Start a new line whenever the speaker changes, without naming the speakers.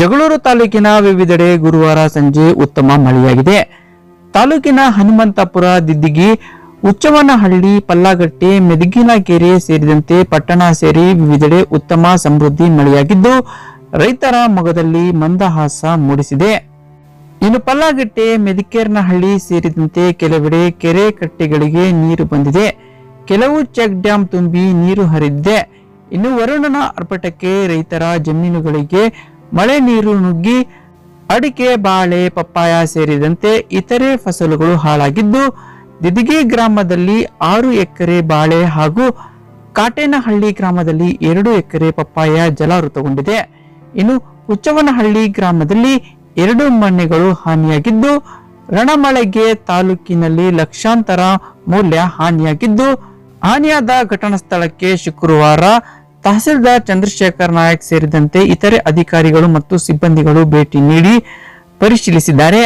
ಜಗಳೂರು ತಾಲೂಕಿನ ವಿವಿಧೆಡೆ ಗುರುವಾರ ಸಂಜೆ ಉತ್ತಮ ಮಳೆಯಾಗಿದೆ. ತಾಲೂಕಿನ ಹನುಮಂತಪುರ, ದಿದ್ದಿಗಿ ಉಚ್ಚವನಹಳ್ಳಿ ಪಲ್ಲಾಗಟ್ಟೆ, ಮೆದಗಿನಕೆರೆ ಸೇರಿದಂತೆ ಪಟ್ಟಣ ಸೇರಿ ವಿವಿಧೆಡೆ ಉತ್ತಮ ಸಮೃದ್ಧಿ ಮಳೆಯಾಗಿದ್ದು, ರೈತರ ಮೊಗದಲ್ಲಿ ಮಂದಹಾಸ ಮೂಡಿಸಿದೆ. ಇನ್ನು ಪಲ್ಲಾಗಟ್ಟೆ, ಮೆದಿಕೇರ್ನಹಳ್ಳಿ ಸೇರಿದಂತೆ ಕೆಲವೆಡೆ ಕೆರೆ ಕಟ್ಟೆಗಳಿಗೆ ನೀರು ಬಂದಿದೆ. ಕೆಲವು ಚೆಕ್ ಡ್ಯಾಂ ತುಂಬಿ ನೀರು ಹರಿದಿದೆ. ಇನ್ನು ವರುಣನ ಅರ್ಪಟಕ್ಕೆ ರೈತರ ಜಮೀನುಗಳಿಗೆ ಮಳೆ ನೀರು ನುಗ್ಗಿ ಅಡಿಕೆ, ಬಾಳೆ, ಪಪ್ಪಾಯ ಸೇರಿದಂತೆ ಇತರೆ ಫಸಲುಗಳು ಹಾಳಾಗಿದ್ದು, ದಿದಿಗಿ ಗ್ರಾಮದಲ್ಲಿ ಆರು ಎಕರೆ ಬಾಳೆ ಹಾಗೂ ಕಾಟೇನಹಳ್ಳಿ ಗ್ರಾಮದಲ್ಲಿ ಎರಡು ಎಕರೆ ಪಪ್ಪಾಯ ಜಲಾವೃತಗೊಂಡಿದೆ. ಇನ್ನು ಹುಚ್ಚವನಹಳ್ಳಿ ಗ್ರಾಮದಲ್ಲಿ ಎರಡು ಮನೆಗಳು ಹಾನಿಯಾಗಿದ್ದು, ರಣಮಳೆಗೆ ತಾಲೂಕಿನಲ್ಲಿ ಲಕ್ಷಾಂತರ ಮೌಲ್ಯ ಹಾನಿಯಾಗಿದ್ದು, ಹಾನಿಯಾದ ಘಟನಾ ಸ್ಥಳಕ್ಕೆ ಶುಕ್ರವಾರ ತಹಸೀಲ್ದಾರ್ ಚಂದ್ರಶೇಖರ್ ನಾಯಕ್ ಸೇರಿದಂತೆ ಇತರೆ ಅಧಿಕಾರಿಗಳು ಮತ್ತು ಸಿಬ್ಬಂದಿಗಳು ಭೇಟಿ ನೀಡಿ ಪರಿಶೀಲಿಸಿದ್ದಾರೆ.